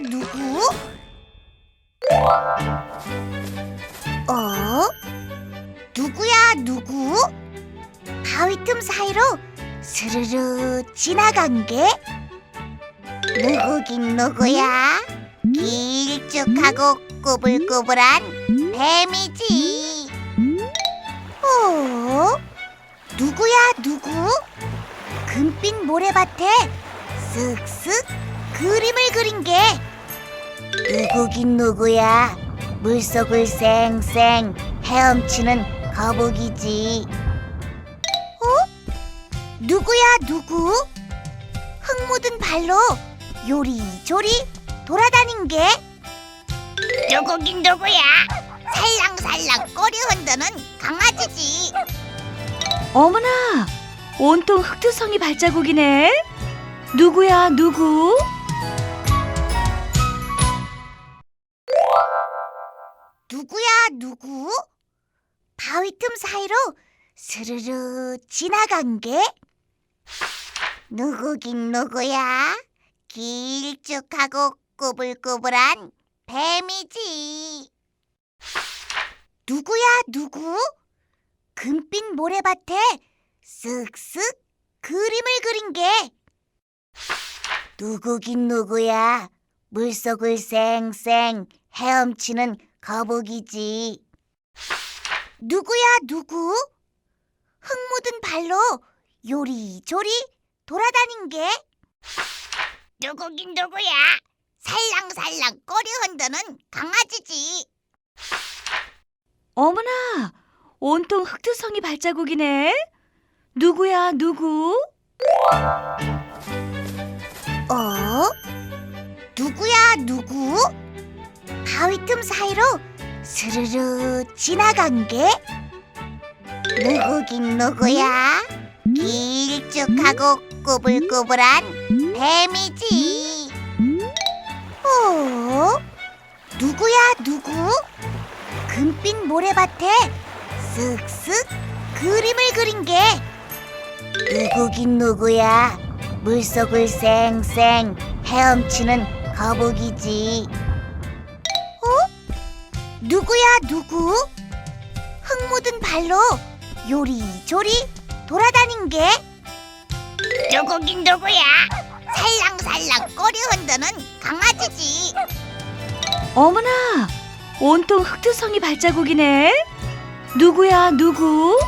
누구? 어? 누구야 누구? 바위 틈 사이로 스르르 지나간 게 누구긴 누구야? 길쭉하고 꾸불꾸불한 뱀이지. 어? 누구야 누구? 금빛 모래밭에 쓱쓱 그림을 그린 게 누구긴 누구야? 물속을 쌩쌩 헤엄치는 거북이지. 어? 누구야 누구? 흙 묻은 발로 요리조리 돌아다닌 게 누구긴 누구야? 살랑살랑 꼬리 흔드는 강아지지. 어머나, 온통 흑투성이 발자국이네. 누구야, 누구? 누구? 바위 틈 사이로 스르르 지나간 게 누구긴 누구야? 길쭉하고 꾸불꾸불한 뱀이지. 누구야 누구? 금빛 모래밭에 쓱쓱 그림을 그린 게 누구긴 누구야? 물속을 쌩쌩 헤엄치는 거북이지. 누구야 누구? 흙 묻은 발로 요리조리 돌아다닌 게 누구긴 누구야? 살랑살랑 꼬리 흔드는 강아지지. 어머나, 온통 흑투성이 발자국이네. 누구야, 누구? 어? 누구야 누구? 바위 틈 사이로 스르르 지나간 게 누구긴 누구야? 길쭉하고 꾸불꾸불한 뱀이지. 어? 누구야 누구? 금빛 모래밭에 쓱쓱 그림을 그린 게 누구긴 누구야? 물속을 쌩쌩 헤엄치는 거북이지. 어? 누구야 누구? 흙 묻은 발로 요리조리 돌아다닌 게 누구긴 누구야? 살랑살랑 꼬리 흔드는 강아지지. 어머나, 온통 흑투성이 발자국이네. 누구야, 누구?